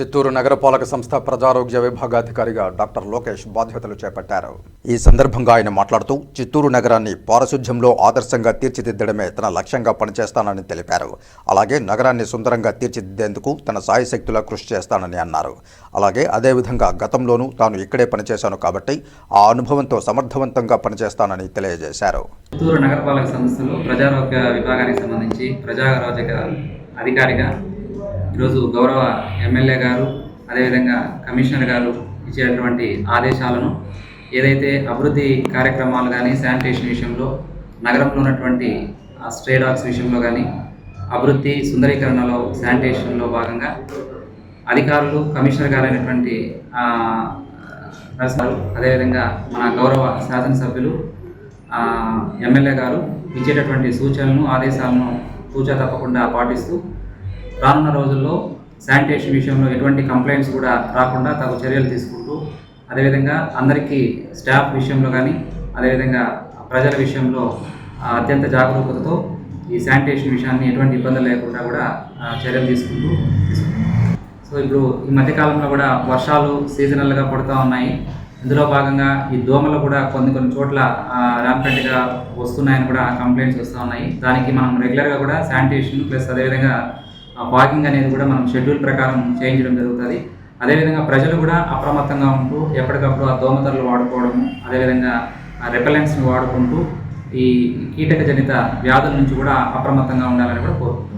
చిత్తూరు నగరపాలక సంస్థ ప్రజారోగ్య విభాగాధికారిగా డాక్టర్ లోకేష్ బాధ్యతలు చేపట్టారు. ఈ సందర్భంగా ఆయన మాట్లాడుతూ చిత్తూరు నగరాన్ని పారిశుధ్యంలో ఆదర్శంగా తీర్చిదిద్దడమే తన లక్ష్యంగా పనిచేస్తానని తెలిపారు. అలాగే నగరాన్ని సుందరంగా తీర్చిదిద్దేందుకు తన సాయశక్తులా కృషి చేస్తానని అన్నారు. అలాగే అదేవిధంగా గతంలోనూ తాను ఇక్కడే పనిచేశాను కాబట్టి ఆ అనుభవంతో సమర్థవంతంగా పనిచేస్తానని తెలియజేశారు. చిత్తూరు నగరపాలక సంస్థలో ప్రజారోగ్య విభాగానికి సంబంధించి ప్రజారోగ్య అధికారిగా ఈరోజు గౌరవ ఎమ్మెల్యే గారు అదేవిధంగా కమిషనర్ గారు ఇచ్చేటువంటి ఆదేశాలను ఏదైతే అభివృద్ధి కార్యక్రమాలు కానీ శానిటేషన్ విషయంలో నగరంలో ఉన్నటువంటి స్ట్రే డాగ్స్ విషయంలో కానీ అభివృద్ధి సుందరీకరణలో శానిటేషన్లో భాగంగా అధికారులు కమిషనర్ గారు అయినటువంటి నరసింహారావు అదేవిధంగా మన గౌరవ శాసనసభ్యులు ఎమ్మెల్యే గారు ఇచ్చేటటువంటి సూచనలను ఆదేశాలను తూచా తప్పకుండా పాటిస్తూ రానున్న రోజుల్లో శానిటేషన్ విషయంలో ఎటువంటి కంప్లైంట్స్ కూడా రాకుండా తగు చర్యలు తీసుకుంటూ అదేవిధంగా అందరికీ స్టాఫ్ విషయంలో కానీ అదేవిధంగా ప్రజల విషయంలో అత్యంత జాగరూకతతో ఈ శానిటేషన్ విషయాన్ని ఎటువంటి ఇబ్బందులు లేకుండా కూడా చర్యలు తీసుకుంటూ సో ఇప్పుడు ఈ మధ్యకాలంలో కూడా వర్షాలు సీజనల్గా పడుతూ ఉన్నాయి. ఇందులో భాగంగా ఈ దోమలు కూడా కొన్ని కొన్ని చోట్ల ర్యాంపెంట్గా వస్తున్నాయని కూడా కంప్లైంట్స్ వస్తూ ఉన్నాయి. దానికి మనం రెగ్యులర్గా కూడా శానిటేషన్ ప్లస్ అదేవిధంగా పార్కింగ్ అనేది కూడా మనం షెడ్యూల్ ప్రకారం చేయించడం జరుగుతుంది. అదేవిధంగా ప్రజలు కూడా అప్రమత్తంగా ఉంటూ ఎప్పటికప్పుడు ఆ దోమతరలు వాడుకోవడము అదేవిధంగా రెపెలెంట్స్ని వాడుకుంటూ ఈ కీటక జనిత వ్యాధుల నుంచి కూడా అప్రమత్తంగా ఉండాలని కూడా కోరుకుంటున్నాను